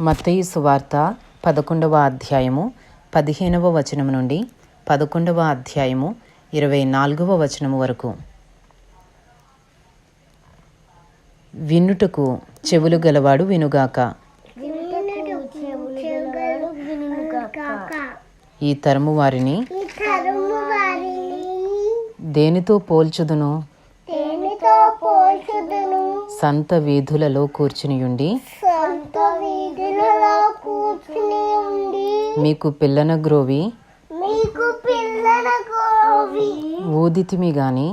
మత్తయి సువార్త పదకొండవ అధ్యాయము పదిహేనవ వచనము నుండి పదకొండవ అధ్యాయము ఇరవై నాలుగవ వచనము వరకు. వినుటకు చెవులు గలవాడు వినుగాక. ఈ తరము వారిని దేనితో పోల్చుదును? దేనితో పోల్చుదును? సంత వీధులలో కూర్చునియుండి కూర్చుని ఉండి మీకు పిల్లన గ్రోవి? మీకు ఊదితిమి గాని?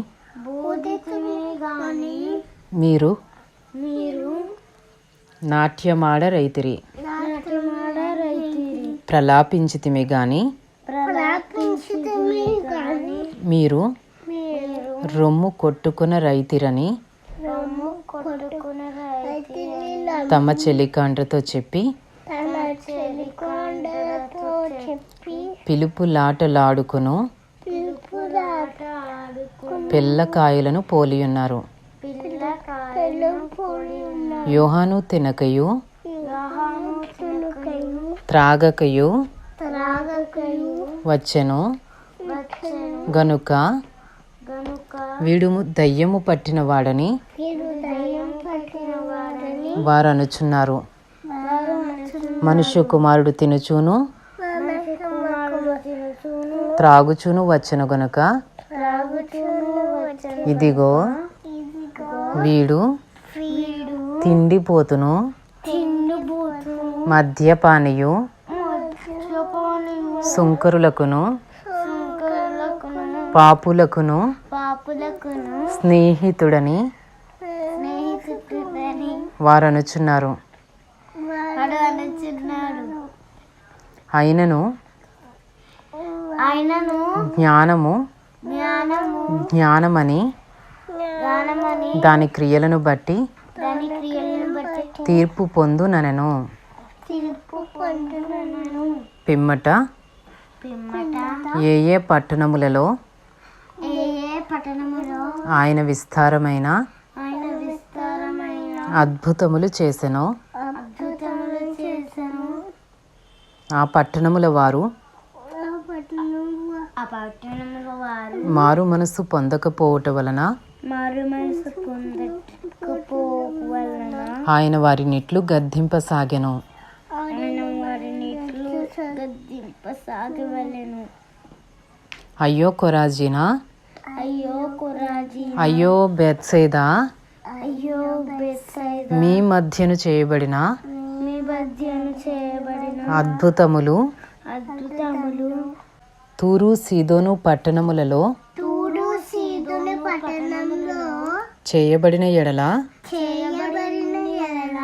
మీరు? మీరు? నాట్యమాడ రైతిరి. నాట్యమాడ రైతిరి. ప్రలాపించితిమి గాని? ప్రలాపించుతుమి గాని. మీరు? మీరు? రొమ్ము కొట్టుకున రైతిరని రొమ్ము కొట్టుకున్న రైతిని తమ చెలికాండ్రతో చెప్పి పిలుపులాటలాడుకును. పిల్లకాయలను పోలియున్నారు. యోహాను తినకయు త్రాగకయు వచ్చెను. గనుక వీడు దయ్యము పట్టినవాడని వీరు దయ్యం పట్టిన వారని వారనుచున్నారు వారు మనసును మనుష్య కుమారుడు తినుచూను త్రాగుచూను వచ్చెను గనుక. ఇదిగో వీడు తిండిపోతును మద్యపానియు సుంకరులకును పాపులకును స్నేహితుడని అనుచున్నాడు అయినను ఆయనను జ్ఞానము జ్ఞానము జ్ఞానమని దాని క్రియలను బట్టి తీర్పు పొందునను పిమ్మట ఏ ఏ పట్టణములలో ఆయన విస్తారమైన అద్భుతములు చేసెనో. అద్భుతములు చేసను. ఆ పట్టణముల వారు ఆ పట్టణముల వారు మారు మనసు పొందకపోవట వలన ఆయన గద్దింపసాగెను. ఆయన వారిని గద్దింపసాగవలెను. అయ్యో కొరాజీనా. అయ్యో కురాజీ అయ్యో బెత్సేదా. మీ మధ్యను చేయబడిన మీ మధ్యను చేయబడిన అద్భుతములు అద్భుతములు తూరు సీదోను పట్టణములలో సీదుని చేయబడిన ఎడల చేయబడిన ఎడల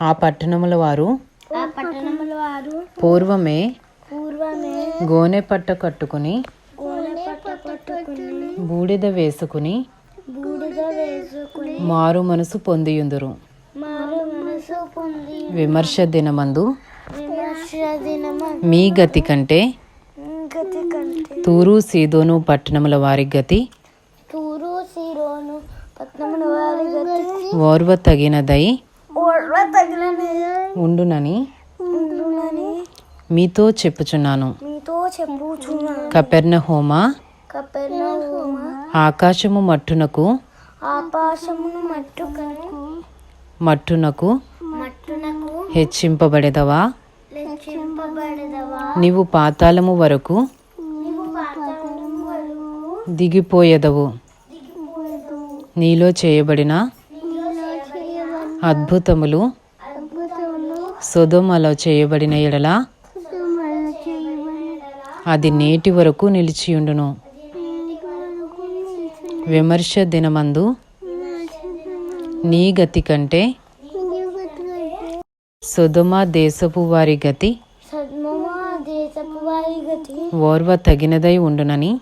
ఆ పట్టణముల వారు ఆ పట్టణముల వారు పూర్వమే పూర్వమే గోనె పట్ట కట్టుకుని గోనె పట్ట వేసుకుని బూడిద వేసుకుని మారు మనసు పొందియుందురు. విమర్శ దినమందు మీ గతి కంటే తూరు సీదోను పట్టణముల వారి గతి తూరు సిరోను పట్నముల వారి గతి ఓర్వ తగినదై ఓర్వ ఉండునని ఉండునని మీతో చెప్పుచున్నాను. మీతో చెప్పుచున్నాను కపెర్ణ హోమ కపెర్నహూమ ఆకాశము మట్టునకు ఆకాశమును మట్టునకు మట్టునకు హెచ్చింపబడెదవా? నీవు పాతాళము వరకు దిగిపోయెదవు. నీలో చేయబడిన అద్భుతములు సొదొమలో చేయబడిన ఎడల అది నేటి వరకు నిలిచియుండును. విమర్శ దినమందు నీ గతి కంటే సుధమ దేశపు వారి గతి ఓర్వ తగినదై ఉండునని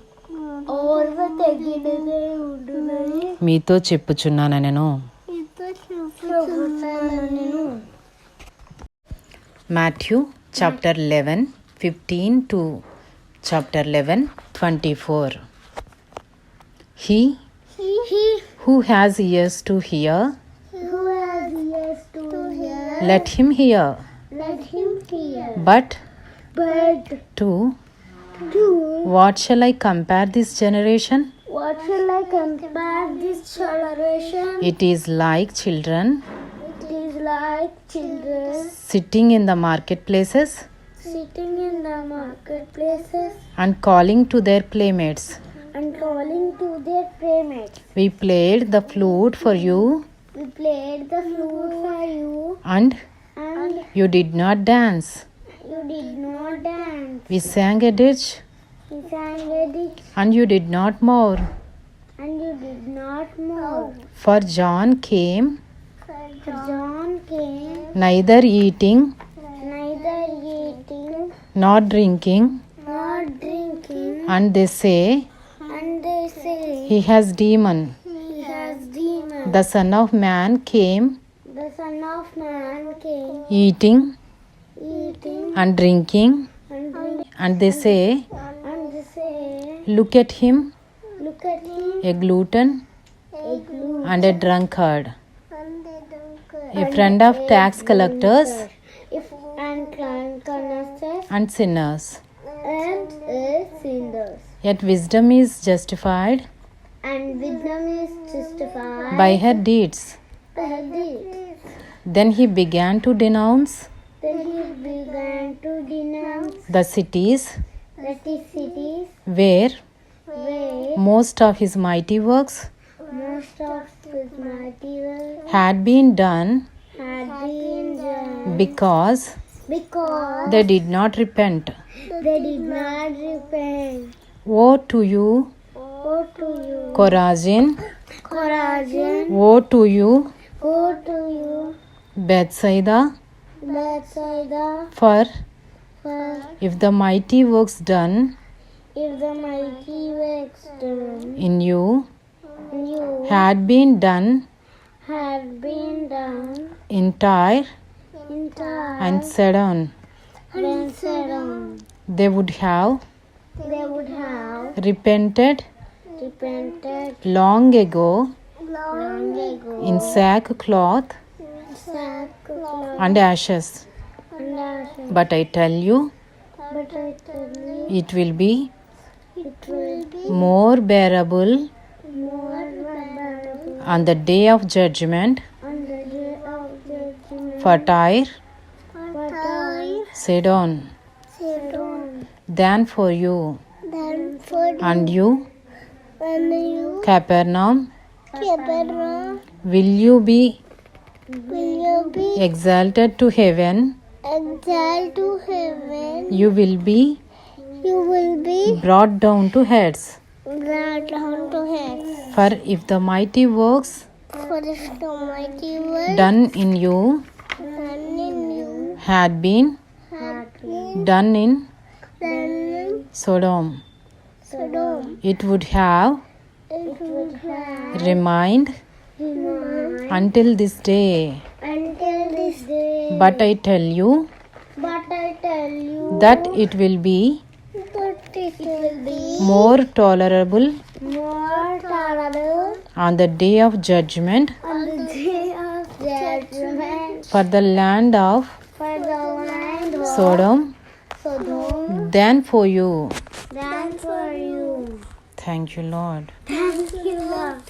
మీతో చెప్పుచున్నానెను నేను Matthew chapter eleven fifteen to chapter eleven twenty four. He he who has ears to hear, who has ears to hear, let him hear. Let him hear. But but to to what shall I compare this generation? What shall I compare this generation? It is like children. It is like children sitting in the marketplaces. Sitting in the marketplaces and calling to their playmates and calling to their playmates. We played the flute for you We played the flute for you and and you did not dance. you did not dance. We sang a ditch We sang a ditch and you did not mourn. and you did not move. For John came For John came neither eating neither eating nor drinking, nor drinking, and they say and they say he has demon. he has demons. The Son of Man came The Son of Man came eating eating and drinking, and drinking, and they say, and they say, Look at him, Look at him, a glutton a and a drunkard, and a drunkard, a friend of tax collectors if and and sinners. and a sinners. Yet wisdom is justified And wisdom is justified by her deeds. by her deeds. Then he began to denounce Then he began to denounce the cities the cities where where most of his mighty works most of his mighty works had been done had been done because because they did not repent. they did not repent. Woe to you, Woe to you, Chorazin! Corazon. Woe to you, Woe to you, Bethsaida! Bethsaida. For For if the mighty works done if the mighty works done in you in you had been done had been done in Tyre in time and Sidon, and Sodom, they would have they would have repented repented long ago long ago in sackcloth sackcloth and ashes. and ashes. But I tell you, But I tell you, it will be it will be more bearable more bearable on the day of judgment on the day of judgment. for Tyre, Sidon, said on than for you. than for And you, and you, Capernaum, Capernaum, will you be will you be exalted to heaven? exalted to heaven? You will be You will be brought down to heads. brought down to hell. For if the mighty works For if the mighty word done in you done in you had been had been done in Sodom, Sodom, it would have it would have remained remained until this day. until this day. But I tell you But I tell you that it will be that it will be more tolerable more tolerable on the day of judgment on the day of judgment for the land of for the land of Sodom than for you. than for you. Thank you, Lord. Thank you, Lord.